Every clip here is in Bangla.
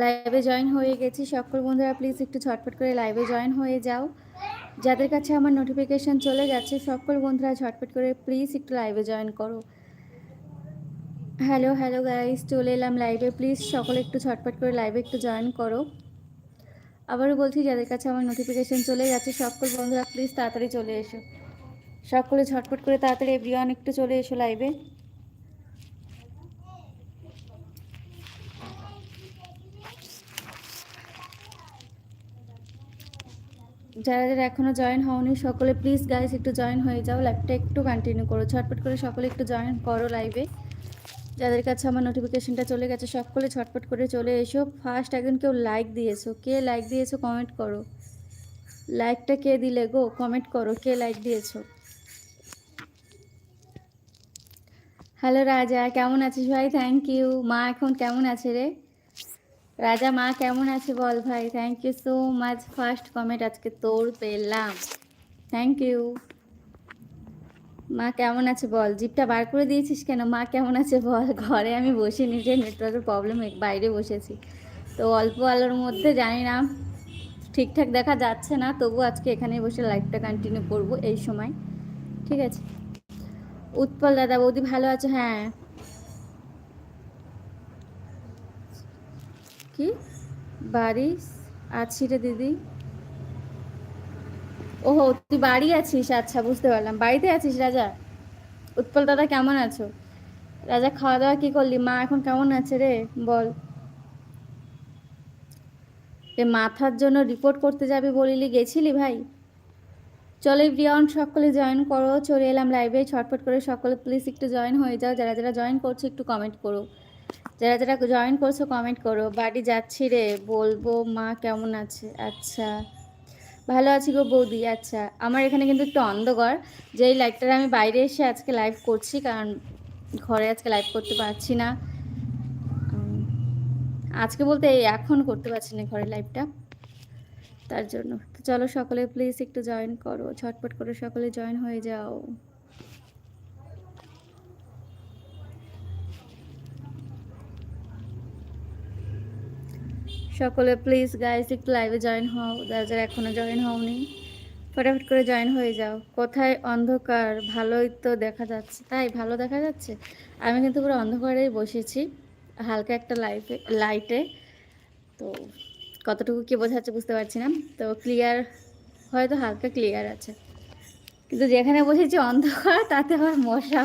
লাইভে জয়েন হয়ে গেছি। সকল বন্ধুরা প্লিজ একটু ঝটপট করে লাইভে জয়েন হয়ে যাও। যাদের কাছে আমার নোটিফিকেশান চলে গেছে, সকল বন্ধুরা ঝটপট করে প্লিজ একটু লাইভে জয়েন করো। হ্যালো হ্যালো গাইস চলে এলাম লাইভে প্লিজ সকলে একটু ঝটপট করে লাইভে একটু জয়েন করো। আবারও বলছি, যাদের কাছে আমার নোটিফিকেশান চলে যাচ্ছে, সকল বন্ধুরা প্লিজ তাড়াতাড়ি চলে এসো। সকলে ঝটপট করে তাড়াতাড়ি এভরিওয়ান একটু চলে এসো লাইভে যারা যারা এখনও জয়েন হওনি, সকলে প্লিজ গাইস একটু জয়েন হয়ে যাও লাইভটা একটু কন্টিনিউ করো। ঝটপট করে সকলে একটু জয়েন করো লাইভে যাদের কাছে আমার নোটিফিকেশনটা চলে গেছে, সকলে ঝটপট করে চলে এসো। ফার্স্ট একজন কেউ লাইক দিয়েছ, কে লাইক দিয়েছ কমেন্ট করো। লাইকটা কে দিলে গো? কমেন্ট করো, কে লাইক দিয়েছ? হ্যালো রাজা, কেমন আছিস ভাই? থ্যাংক ইউ মা এখন কেমন আছে রে? রাজা, মা কেমন আছে বল ভাই? Thank you so much first comment আজকে তোর পেলাম। থ্যাংক ইউ মা কেমন আছে বল? জিপটা বার করে দিয়েছিস কেন? মা কেমন আছে বল? ঘরে আমি বসে নিজের নেটওয়ার্কের প্রবলেম বাইরে বসেছি। তো অল্প আলোর মধ্যে জানি না, ঠিকঠাক দেখা যাচ্ছে না। তবু আজকে এখানে বসে লাইভটা কন্টিনিউ করব এই সময়। ঠিক আছে? উৎপল দাদা, বৌদি ভালো আছো? হ্যাঁ। কি বাড়ি? আছি রে দিদি। ওহো, তুই বাড়ি আছিস? আচ্ছা বুঝতে পারলাম। বাড়িতে আছিস, রাজা? উৎপল দাদা, কেমন আছো? রাজা খাওয়া দাওয়া কি করলি? মা এখন কেমন আছে রে? বল। এ মাথার জন্য রিপোর্ট করতে যাবি বলিলি, গেছিলি ভাই? চলো ব্রিয়ন সকলে জয়েন করো। চলে এলাম লাইভে ছটফট করে সকলে প্লিজ একটু জয়েন হয়ে যাও। যারা যারা জয়েন করছে, একটু কমেন্ট করো। যারা যারা জয়েন করছ কমেন্ট করো। বাড়ি যাচ্ছি রে, বলব মা কেমন আছে? আচ্ছা। ভালো আছি গো বৌদি আচ্ছা। আমার এখানে কিন্তু একটু অন্ধকার। যেই লাইভটার আমি বাইরে এসে আজকে লাইভ করছি, কারণ ঘরে আজকে লাইভ করতে পারছি না। আজকে বলতে এই এখন করতে পারছি না ঘরে লাইভটা তার জন্য। তো চলো সকলে প্লিজ একটু জয়েন করো। ঝটপট করে সকলে জয়েন হয়ে যাও। সকলে প্লিজ গাইস একটু লাইভে জয়েন হও। যারা যারা এখনও জয়েন হওনি, ফটাফট করে জয়েন হয়ে যাও। কোথায় অন্ধকার? ভালোই তো দেখা যাচ্ছে। তাই ভালো দেখা যাচ্ছে? আমি কিন্তু পুরো অন্ধকারেই বসেছি, হালকা একটা লাইফে লাইটে তো কতটুকু কি বোঝাচ্ছে বুঝতে পারছি না। তো ক্লিয়ার হয়তো হালকা ক্লিয়ার আছে। কিন্তু যেখানে বসেছি অন্ধকার, তাতে আবার মশা।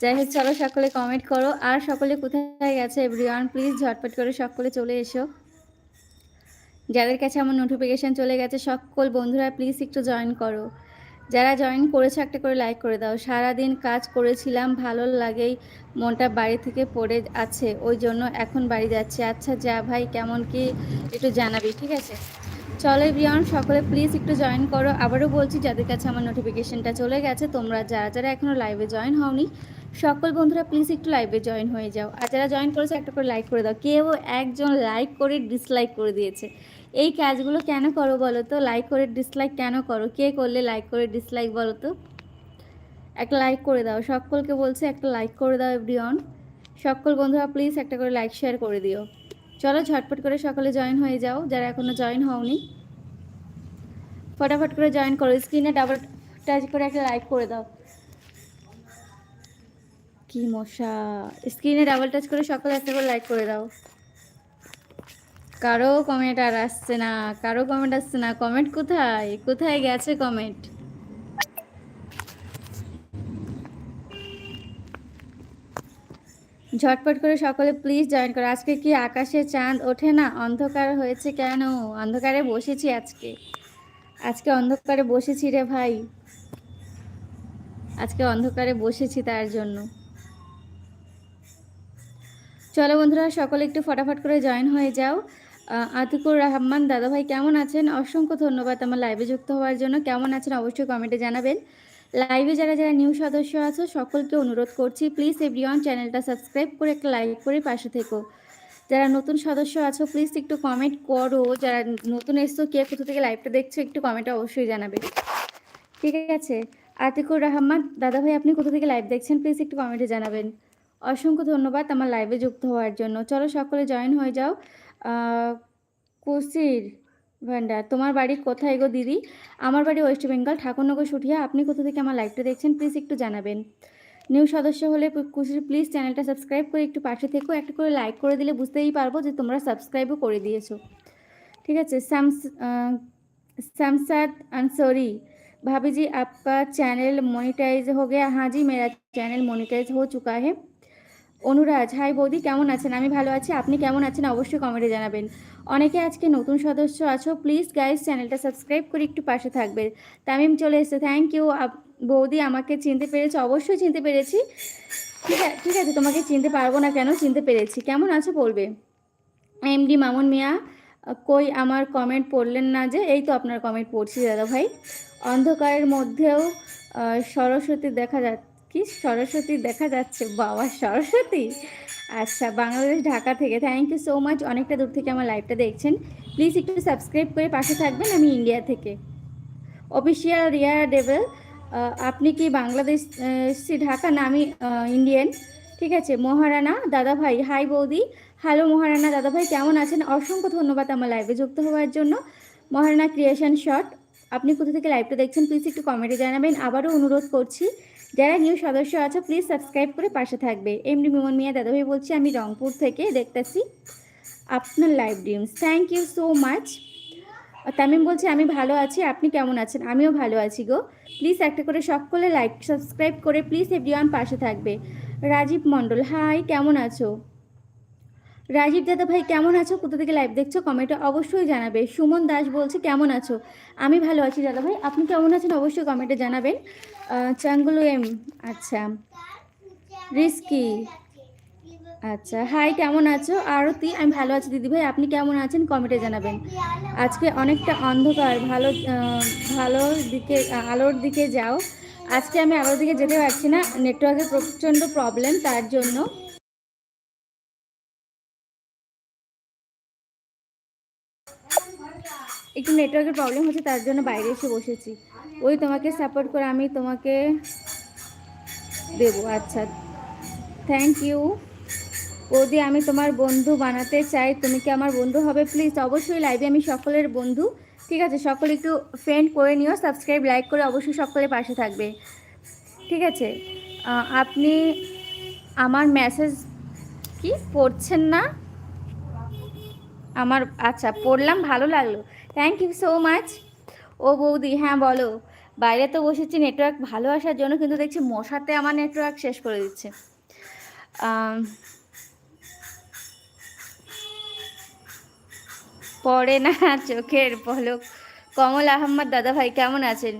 যাই হোক, চলো সকলে কমেন্ট করো। আর সকলে কোথায় গেছে এভরিওয়ান প্লিজ ঝটপট করে সকলে চলে এসো। যাদের কাছে আমার নোটিফিকেশান চলে গেছে, সকল বন্ধুরা প্লিজ একটু জয়েন করো। যারা জয়েন করেছে, একটা করে লাইক করে দাও। সারাদিন কাজ করেছিলাম, ভালো লাগেই মনটা বাড়ি থেকে পড়ে আছে, ওই জন্য এখন বাড়ি যাচ্ছে। আচ্ছা যা ভাই, কেমন কি? একটু জানাবি, ঠিক আছে? চলো বিয়ন সকলে প্লিজ একটু জয়েন করো। আবারও বলছি, যাদের কাছে আমার নোটিফিকেশনটা চলে গেছে, তোমরা, যারা যারা এখনও লাইভে জয়েন হওনি সকল বন্ধুরা প্লিজ একটু লাইভে জয়েন হয়ে যাও। আর যারা জয়েন করেছে, একটা করে লাইক করে দাও। কেউ একজন লাইক করে ডিসলাইক করে দিয়েছে। এই কাজগুলো কেন করো বলো তো? লাইক করে ডিসলাইক কেন করো? কে করলে লাইক করে ডিসলাইক বলো তো? একটা লাইক করে দাও। সকলকে বলছে একটা লাইক করে দাও এভরিওয়ান সকল বন্ধুরা প্লিজ একটা করে লাইক শেয়ার করে দিও। চলো ঝটপট করে সকলে জয়েন হয়ে যাও। যারা এখনও জয়েন হওনি, ফটাফট করে জয়েন করো। স্ক্রিনে ডাবল টাচ করে একটা লাইক করে দাও। কি মশা। স্ক্রিনে ডাবল টাচ করে সকলে একটা করে লাইক করে দাও। কারও কমেন্ট আর আসছে না, কারও কমেন্ট আসছে না কমেন্ট কোথায়? কোথায় গেছে কমেন্ট ঝটপট করে সকলে প্লিজ জয়েন করো। আজকে কি আকাশে চাঁদ ওঠে না? অন্ধকার হয়েছে কেন? অন্ধকারে বসেছি আজকে। আজকে অন্ধকারে বসেছি রে ভাই। আজকে অন্ধকারে বসেছি তার জন্য। চলো বন্ধুরা, সকলে একটু ফটাফট করে জয়েন হয়ে যাও। আতিকুর রহমান দাদা ভাই কেমন আছেন? অসংখ্য ধন্যবাদ আমার লাইভে যুক্ত হওয়ার জন্য। কেমন আছেন? অবশ্যই কমেন্টে জানাবেন। লাইভে যারা যারা নিউ সদস্য আছো, সকলকে অনুরোধ করছি প্লিজ এভরিওয়ান চ্যানেলটা সাবস্ক্রাইব করে একটা লাইক করে পাশে থেকো। যারা নতুন সদস্য আছো প্লিজ একটু কমেন্ট করো। যারা নতুন এসছো, কে কোথা থেকে লাইভটা দেখছ, একটু কমেন্টে অবশ্যই জানাবে। ঠিক আছে? আতিকুর রহমান দাদা ভাই আপনি কোথা থেকে লাইভ দেখছেন? প্লিজ একটু কমেন্টে জানাবেন। অসংখ্য ধন্যবাদ আমার লাইভে যুক্ত হওয়ার জন্য চলো সকলে জয়েন হয়ে যাও কুসির ভান্ডার তোমার বাড়ি কোথায় গো দিদি আমার বাড়ি ওয়েস্ট বেঙ্গল ঠাকুরনগর সুঠিয়া আপনি কোথা থেকে আমার লাইভটা দেখছেন প্লিজ একটু জানাবেন নিউ সদস্য হলে কুসির প্লিজ চ্যানেলটা সাবস্ক্রাইব করে একটু পাশে থেকেও একটা করে লাইক করে দিলে বুঝতেই পারবো যে তোমরা সাবস্ক্রাইবও করে দিয়েছো ঠিক আছে স্যামস शमशद अंसोरी भाभी जी आपका चैनल मोनिटाइज हो गया हाँ जी मेरा চ্যানেল মনিটাইজ हो चुका है অনুরাজ, হাই বৌদি, কেমন আছেন? আমি ভালো আছি। আপনি কেমন আছেন? অবশ্যই কমেন্টে জানাবেন। অনেকে আজকে নতুন সদস্য আছো প্লিজ গাইজ চ্যানেলটা সাবস্ক্রাইব করে একটু পাশে থাকবে তামিম চলে এসছে। থ্যাংক ইউ বৌদি আমাকে চিনতে পেরেছে। অবশ্যই চিনতে পেরেছি। ঠিক আছে ঠিক আছে, তোমাকে চিনতে পারব না কেন? চিনতে পেরেছি। কেমন আছো বলবে? এমডি মামুন মিয়া কই আমার কমেন্ট পড়লেন না যে? এই তো আপনার কমেন্ট পড়ছি দাদা ভাই। অন্ধকারের মধ্যেও সরস্বতী দেখা যা কি? সরস্বতী দেখা যাচ্ছে। বাবা, সরস্বতী? আচ্ছা বাংলাদেশ, ঢাকা থেকে। থ্যাংক ইউ সো মাচ অনেকটা দূর থেকে আমার লাইভটা দেখছেন। প্লিজ একটু সাবস্ক্রাইব করে পাশে থাকবেন আমি ইন্ডিয়া থেকে। অফিসিয়াল রিয়া ডেভেল আপনি কি বাংলাদেশ ঢাকা? না, আমি ইন্ডিয়ান ঠিক আছে, মহারানা দাদা ভাই হাই বৌদি। হ্যালো মহারানা দাদাভাই, কেমন আছেন? অসংখ্য ধন্যবাদ আমার লাইভে যুক্ত হওয়ার জন্য। মহারানা ক্রিয়েশন শট আপনি কোথা থেকে লাইভটা দেখছেন? প্লিজ একটু কমেন্টে জানাবেন। আবারও অনুরোধ করছি যারা নিউ সদস্য আছে প্লিজ সাবস্ক্রাইব করে পাশে থাকবে। এমনি মিমন মিয়া দাদাভাই বলছি, আমি রংপুর থেকে দেখতেছি আপনার live dreams thank you so much Tamim বলছে, আমি ভালো আছি, আপনি কেমন আছেন? আমিও ভালো আছি গো। প্লিজ একটা করে সকলে লাইক সাবস্ক্রাইব করে প্লিজ এভরিওয়ান পাশে থাকবে। রাজীব মণ্ডল হাই কেমন আছো? রাজীব দাদা ভাই কেমন আছো? কোথা থেকে লাইভ দেখছ? কমেন্টে অবশ্যই জানাবে। সুমন দাস বলছে, কেমন আছো? আমি ভালো আছি দাদা ভাই আপনি কেমন আছেন? অবশ্যই কমেন্টে জানাবেন। চাঙ্গুলু এম আচ্ছা। রিস্কি আচ্ছা। হাই কেমন আছো? আরতি, আমি ভালো আছি দিদি ভাই আপনি কেমন আছেন? কমেন্টে জানাবেন। আজকে অনেকটা অন্ধকার, ভালো ভালো দিকে, আলোর দিকে যাও। আজকে আমি আলোর দিকে যেতে পারছি না। নেটওয়ার্কের প্রচণ্ড প্রবলেম তার জন্য। নেটওয়ার্কের প্রবলেম হচ্ছে, তার জন্য বাইরে এসে বসেছি। ওই তোমাকে সাপোর্ট করে আমি তোমাকে দেবো। আচ্ছা থ্যাংক ইউ ওদি, আমি তোমার বন্ধু বানাতে চাই। তুমি কি আমার বন্ধু হবে? প্লিজ অবশ্যই লাইভে আমি সকলের বন্ধু। ঠিক আছে, সকলে একটু ফ্রেন্ড করে নিও সাবস্ক্রাইব লাইক করে অবশ্যই সকলের পাশে থাকবে। ঠিক আছে আপনি আমার মেসেজ কি? পড়ছেন না? আমার আচ্ছা পড়লাম, ভালো লাগল। থ্যাংক ইউ সো মাচ ও বৌদি হ্যাঁ বলো। বাইরে তো বসেছি নেটওয়ার্ক ভালো আসার জন্য, কিন্তু দেখছি মশাতে আমার নেটওয়ার্ক শেষ করে দিচ্ছে। পড়ে না চোখের পলক। কমল আহম্মদ দাদা ভাই কেমন আছেন?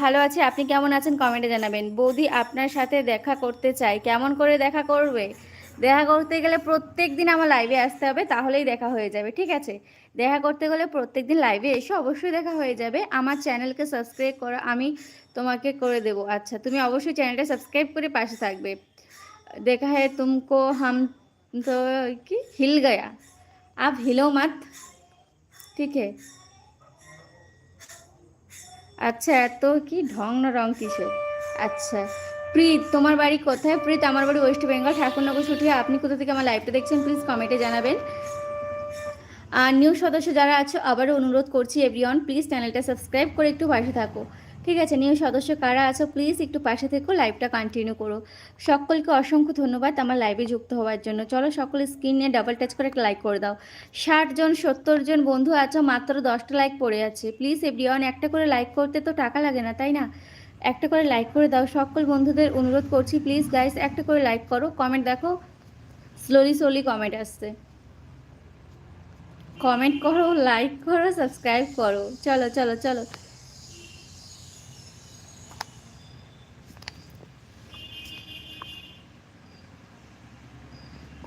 ভালো আছে, আপনি কেমন আছেন কমেন্টে জানাবেন। বৌদি, আপনার সাথে দেখা করতে চাই, কেমন করে দেখা করবে? দেখা করতে গেলে প্রত্যেক দিন আমার লাইভে আসতে হবে, তাহলেই দেখা হয়ে যাবে, ঠিক আছে? দেখা করতে গেলে প্রত্যেক দিন লাইভে এসে অবশ্যই দেখা হয়ে যাবে। আমার চ্যানেলকে সাবস্ক্রাইব করো, আমি তোমাকে করে দেবো। আচ্ছা তুমি অবশ্যই চ্যানেলটা সাবস্ক্রাইব করে পাশে থাকবে। দেখা হ্যাঁ তুমকো হাম তো কি? হিল গয়া। আপ হিলো মাত। ঠিক হে। আচ্ছা এত কি? ঢং না রং কিসের? আচ্ছা। প্রীত, তোমার বাড়ি কোথায়? প্রীত, আমার বাড়ি ওয়েস্ট বেঙ্গল ঠাকুরনগর ছুটিয়ে আপনি কোথা থেকে আমার লাইভটা দেখছেন? প্লিজ কমেন্টে জানাবেন। আর নিউ সদস্য যারা আছো, আবারও অনুরোধ করছি এভরিওয়ান প্লিজ চ্যানেলটা সাবস্ক্রাইব করে একটু পাশে থাকো। ঠিক আছে নিউ সদস্য কারা আছো প্লিজ একটু পাশে থেকো লাইভটা কন্টিনিউ করো। সকলকে অসংখ্য ধন্যবাদ আমার লাইভে যুক্ত হওয়ার জন্য। চলো সকল স্ক্রিন নিয়ে ডাবল টাচ করে একটা লাইক করে দাও। ষাট জন, সত্তর জন বন্ধু আছো, মাত্র দশটা লাইক পড়ে আছে। প্লিজ এভরিওয়ান একটা করে লাইক করতে তো টাকা লাগে না, তাই না? একটা করে লাইক করে দাও। সকল বন্ধুদের অনুরোধ করছি প্লিজ গাইস একটা করে লাইক করো। কমেন্ট দেখো স্লোলি স্লোলি কমেন্ট আসছে। কমেন্ট করো লাইক করো সাবস্ক্রাইব করো। চলো চলো চলো।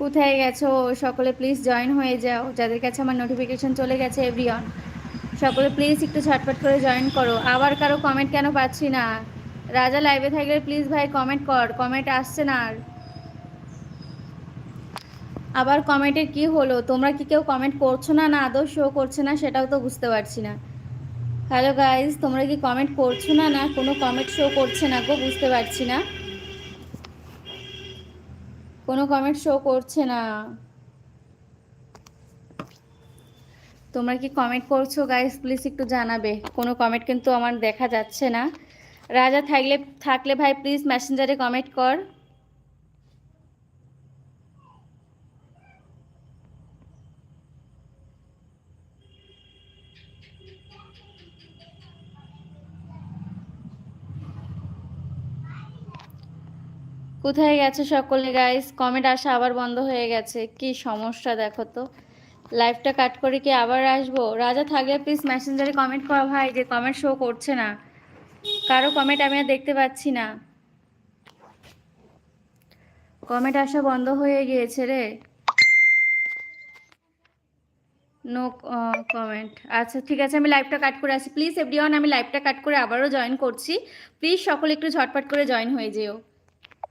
কোথায় গেছো? সকলে প্লিজ জয়েন হয়ে যাও। যাদের কাছে আমার নোটিফিকেশন চলে গেছে এভরিওয়ান সকলে প্লিজ একটু ছটপট করে জয়েন করো। আবার কারও কমেন্ট কেন পাচ্ছি না? রাজা লাইভে থাকলে প্লিজ ভাই কমেন্ট কর কমেন্ট আসছে না আর। আবার কমেন্টের কি হলো? তোমরা কি কেউ কমেন্ট করছ না? না আদৌ শো করছে না? সেটাও তো বুঝতে পারছি না। হ্যালো গাইজ তোমরা কি কমেন্ট করছ না? না, কোনো কমেন্ট শো করছে না গো? বুঝতে পারছি না। কোনো কমেন্ট শো করছে না। তোমরা কি কমেন্ট করছ গাইস প্লিজ একটু জানাবে। কোনো কমেন্ট কিন্তু আমার দেখা যাচ্ছে না। রাজা থাকলে থাকলে ভাই প্লিজ মেসেঞ্জারে কমেন্ট কর। কোথায় গেছে সকলে গাইস কমেন্ট আসা আবার বন্ধ হয়ে গেছে। কি সমস্যা দেখো তো। লাইভটা কাট করে কি আবার আসব? রাজা থাকলে প্লিজ মেসেঞ্জারে কমেন্ট কর ভাই, যে কমেন্ট শো করছে না। কারও কমেন্ট আমি আর দেখতে পাচ্ছি না। কমেন্ট আসা বন্ধ হয়ে গিয়েছে রে। নো কমেন্ট আচ্ছা ঠিক আছে, আমি লাইভটা কাট করে আসি। প্লিজ এভরিওয়ান আমি লাইভটা কাট করে আবারও জয়েন করছি। প্লিজ সকলে একটু ঝটপট করে জয়েন হয়ে যেও।